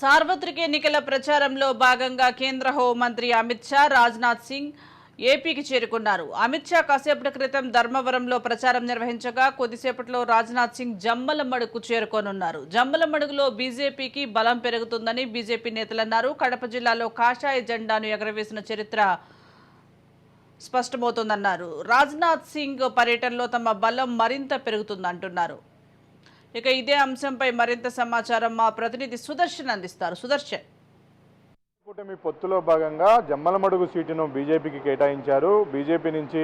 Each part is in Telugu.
సార్వత్రిక ఎన్నికల ప్రచారంలో భాగంగా కేంద్ర హోంమంత్రి అమిత్ షా రాజ్నాథ్ సింగ్ ఏపీకి చేరుకున్నారు. అమిత్ షా కాసేపటి క్రితం ధర్మవరంలో ప్రచారం నిర్వహించగా కొద్దిసేపట్లో రాజ్నాథ్ సింగ్ జమ్మలమడుగు చేరుకోనున్నారు. జమ్మలమడుగులో బీజేపీకి బలం పెరుగుతుందని బీజేపీ నేతలన్నారు. కడప జిల్లాలో కాషాయ జెండాను ఎగరవేసిన చరిత్ర స్పష్టమవుతోందన్నారు. రాజ్నాథ్ సింగ్ పర్యటనలో తమ బలం మరింత పెరుగుతుందంటున్నారు. ఇక ఇదే అంశంపై మరింత సమాచారం మా ప్రతినిధి సుదర్శన్ అందిస్తారు. సుదర్శన్. కూటమి పొత్తులో భాగంగా జమ్మలమడుగు సీటును బీజేపీకి కేటాయించారు. బీజేపీ నుంచి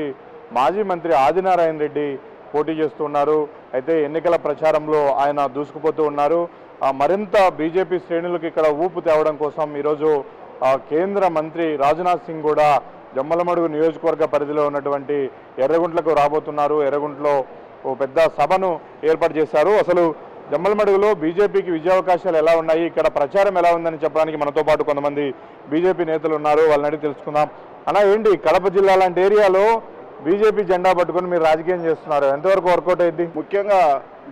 మాజీ మంత్రి ఆదినారాయణ రెడ్డి పోటీ చేస్తున్నారు. అయితే ఎన్నికల ప్రచారంలో ఆయన దూసుకుపోతూ ఉన్నారు. మరింత బీజేపీ శ్రేణులకు ఇక్కడ ఊపు తేవడం కోసం ఈరోజు కేంద్ర మంత్రి రాజ్నాథ్ సింగ్ కూడా జమ్మలమడుగు నియోజకవర్గ పరిధిలో ఉన్నటువంటి ఎర్రగుంట్లకు రాబోతున్నారు. ఎర్రగుంట్లో ఓ పెద్ద సభను ఏర్పాటు చేశారు. అసలు జమ్మలమడుగులో బీజేపీకి విజయావకాశాలు ఎలా ఉన్నాయి? ఇక్కడ ప్రచారం ఎలా ఉందని చెప్పడానికి మనతో పాటు కొంతమంది బీజేపీ నేతలు ఉన్నారు. వాళ్ళని అడిగి తెలుసుకుందాం. అలా ఏంటి? కడప జిల్లా లాంటి ఏరియాలో బీజేపీ జెండా పట్టుకొని మీరు రాజకీయం చేస్తున్నారు. ఎంతవరకు వర్కౌట్ అయింది? ముఖ్యంగా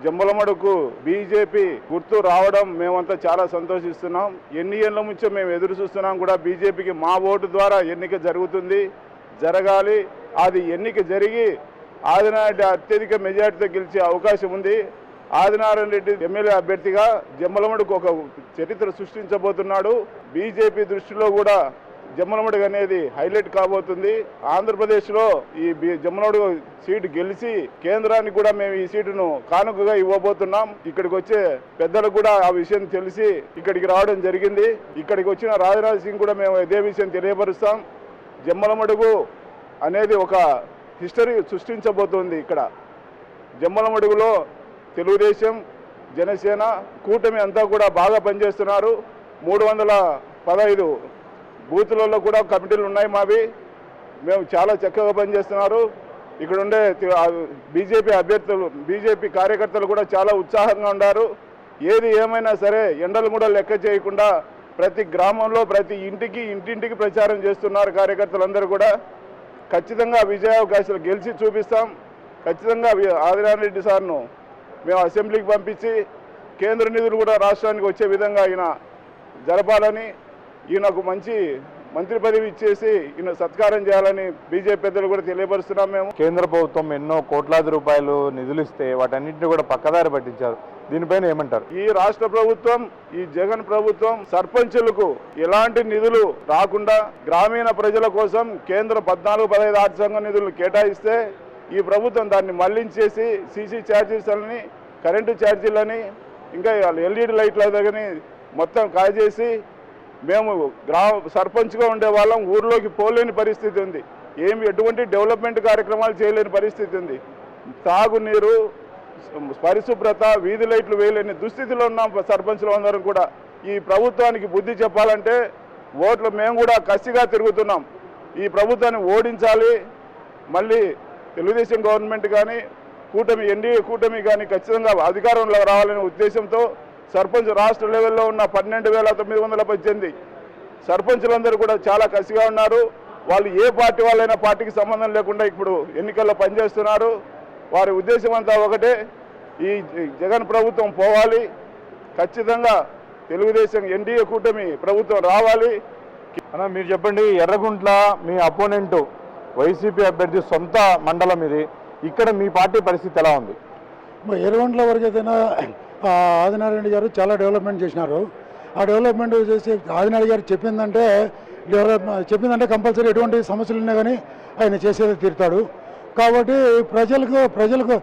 జమ్మలమడుకు బీజేపీ గుర్తు రావడం మేమంతా చాలా సంతోషిస్తున్నాం. ఎన్ని ఏళ్ళ నుంచో మేము ఎదురు చూస్తున్నాం కూడా బీజేపీకి మా ఓటు ద్వారా ఎన్నిక జరుగుతుంది జరగాలి. అది ఎన్నిక జరిగి ఆదినారెడ్డి అత్యధిక మెజార్టీతో గెలిచే అవకాశం ఉంది. ఆదినారాయణ రెడ్డి ఎమ్మెల్యే అభ్యర్థిగా జమ్మలమడుకు ఒక చరిత్ర సృష్టించబోతున్నాడు. బీజేపీ దృష్టిలో కూడా జమ్మలమడుగు అనేది హైలైట్ కాబోతుంది. ఆంధ్రప్రదేశ్లో ఈ జమ్మలమడుగు సీటు గెలిచి కేంద్రానికి కూడా మేము ఈ సీటును కానుకగా ఇవ్వబోతున్నాం. ఇక్కడికి వచ్చే పెద్దలకు కూడా ఆ విషయం తెలిసి ఇక్కడికి రావడం జరిగింది. ఇక్కడికి వచ్చిన రాజనాథ్ సింగ్ కూడా మేము ఇదే విషయం తెలియపరుస్తాం. జమ్మలమడుగు అనేది ఒక హిస్టరీ సృష్టించబోతోంది ఇక్కడ. జమ్మలమడుగులో తెలుగుదేశం జనసేన కూటమి అంతా కూడా బాగా పనిచేస్తున్నారు. మూడు వందల పదహైదు బూతులలో కూడా కమిటీలు ఉన్నాయి మావి. మేము చాలా చక్కగా పనిచేస్తున్నారు. ఇక్కడ ఉండే బీజేపీ అభ్యర్థులు బీజేపీ కార్యకర్తలు కూడా చాలా ఉత్సాహంగా ఉన్నారు. ఏది ఏమైనా సరే ఎండలు కూడా లెక్క చేయకుండా ప్రతి గ్రామంలో ప్రతి ఇంటికి ఇంటింటికి ప్రచారం చేస్తున్నారు కార్యకర్తలందరూ కూడా. ఖచ్చితంగా విజయావకాశాలు గెలిచి చూపిస్తాం. ఖచ్చితంగా వి- రెడ్డి సార్ను మేము అసెంబ్లీకి పంపించి కేంద్ర నిధులు కూడా రాష్ట్రానికి వచ్చే విధంగా ఈయన జరపాలని ఈయనకు మంచి మంత్రి పదవి ఇచ్చేసి ఈయన సత్కారం చేయాలని బీజేపీ పెద్దలు కూడా తెలియపరుస్తున్నాం మేము. కేంద్ర ప్రభుత్వం ఎన్నో కోట్లాది రూపాయలు నిధులు ఇస్తే వాటన్నింటినీ కూడా పక్కదారి పట్టించారు. దీనిపైన ఏమంటారు? ఈ రాష్ట్ర ప్రభుత్వం ఈ జగన్ ప్రభుత్వం సర్పంచులకు ఎలాంటి నిధులు రాకుండా గ్రామీణ ప్రజల కోసం కేంద్ర పద్నాలుగు పదహైదు ఆర్థిక సంఘం నిధులు కేటాయిస్తే ఈ ప్రభుత్వం దాన్ని మళ్ళించేసి సీసీ ఛార్జీలని కరెంటు ఛార్జీలని ఇంకా ఎల్ఈడి లైట్ల దగ్గరని మొత్తం కాజేసి మేము గ్రామ సర్పంచ్గా ఉండే వాళ్ళం ఊర్లోకి పోలేని పరిస్థితి ఉంది. ఏమి ఎటువంటి డెవలప్మెంట్ కార్యక్రమాలు చేయలేని పరిస్థితి ఉంది. తాగునీరు పరిశుభ్రత వీధి లైట్లు వేయలేని దుస్థితిలో ఉన్నాం సర్పంచ్లు అందరం కూడా. ఈ ప్రభుత్వానికి బుద్ధి చెప్పాలంటే ఓట్లు మేము కూడా కసిగా తిరుగుతున్నాం. ఈ ప్రభుత్వాన్ని ఓడించాలి. మళ్ళీ తెలుగుదేశం గవర్నమెంట్ కానీ కూటమి ఎన్డీఏ కూటమి కానీ ఖచ్చితంగా అధికారంలో రావాలనే ఉద్దేశంతో సర్పంచ్ రాష్ట్ర లెవెల్లో ఉన్న పన్నెండు వేల తొమ్మిది వందల పద్దెనిమిది సర్పంచులందరూ కూడా చాలా కసిగా ఉన్నారు. వాళ్ళు ఏ పార్టీ వాళ్ళైనా పార్టీకి సంబంధం లేకుండా ఇప్పుడు ఎన్నికల్లో పనిచేస్తున్నారు. వారి ఉద్దేశం అంతా ఒకటే. ఈ జగన్ ప్రభుత్వం పోవాలి. ఖచ్చితంగా తెలుగుదేశం ఎన్డీఏ కూటమి ప్రభుత్వం రావాలి. అన్న మీరు చెప్పండి ఎర్రగుంట్ల మీ అపోనెంట్ వైసీపీ అభ్యర్థి సొంత మండలం ఇది. ఇక్కడ మీ పార్టీ పరిస్థితి ఎలా ఉంది? మరి ఎర్రగొండల వరకు అయితేనా ఆ, ఆదినారాయణ గారు చాలా డెవలప్మెంట్ చేసినారు. ఆ డెవలప్మెంట్ చేసి ఆదినారాయణ గారు చెప్పిందంటే డెవలప్ చెప్పిందంటే కంపల్సరీ ఎటువంటి సమస్యలు ఉన్నా కానీ ఆయన చేసేది తీరుతాడు. కాబట్టి ప్రజలకు ప్రజలకు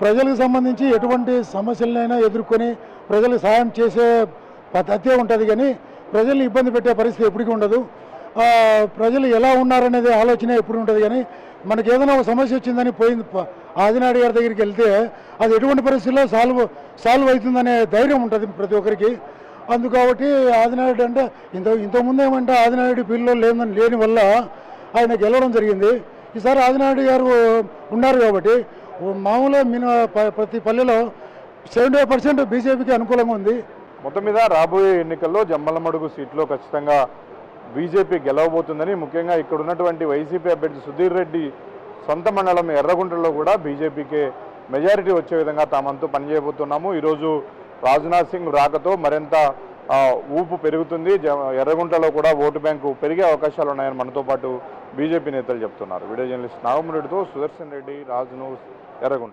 ప్రజలకు సంబంధించి ఎటువంటి సమస్యలనైనా ఎదుర్కొని ప్రజలకు సాయం చేసే పద్ధతే ఉంటుంది కానీ ప్రజల్ని ఇబ్బంది పెట్టే పరిస్థితి ఎప్పటికీ ఉండదు. ప్రజలు ఎలా ఉన్నారనేది ఆలోచన ఎప్పుడు ఉంటుంది కానీ మనకి ఏదైనా ఒక సమస్య వచ్చిందని పోయింది ప- ఆదినాడు గారి దగ్గరికి వెళ్తే అది ఎటువంటి పరిస్థితుల్లో సాల్వ్ సాల్వ్ అవుతుందనే ధైర్యం ఉంటుంది ప్రతి ఒక్కరికి. అందు కాబట్టి ఆదినాయుడు అంటే ఇంత ఇంతకుముందు ఏమంటే ఆదినాయుడు పిల్లలు లేదని లేని వల్ల ఆయన గెలవడం జరిగింది. ఈసారి ఆదినాయుడు గారు ఉన్నారు కాబట్టి మామూలుగా మిన ప- ప్రతి పల్లెలో సెవెంటీ పర్సెంట్ బీజేపీకి అనుకూలంగా ఉంది. మొత్తం మీద రాబోయే ఎన్నికల్లో జమ్మలమడుగు సీట్లో ఖచ్చితంగా బీజేపీ గెలవబోతుందని ముఖ్యంగా ఇక్కడ ఉన్నటువంటి వైసీపీ అభ్యర్థి సుధీర్ రెడ్డి సొంత మండలం ఎర్రగుంటలో కూడా బీజేపీకే మెజారిటీ వచ్చే విధంగా తామంతా పనిచేయబోతున్నాము. ఈరోజు రాజ్నాథ్ సింగ్ రాకతో మరింత ఊపు పెరుగుతుంది. జ- ఎర్రగుంటలో కూడా ఓటు బ్యాంకు పెరిగే అవకాశాలు ఉన్నాయని మనతో పాటు బీజేపీ నేతలు చెప్తున్నారు. వీడియో జర్నలిస్ట్ నాగమరెడ్డితో సుదర్శన్ రెడ్డి రాజ్ ఎర్రగుంట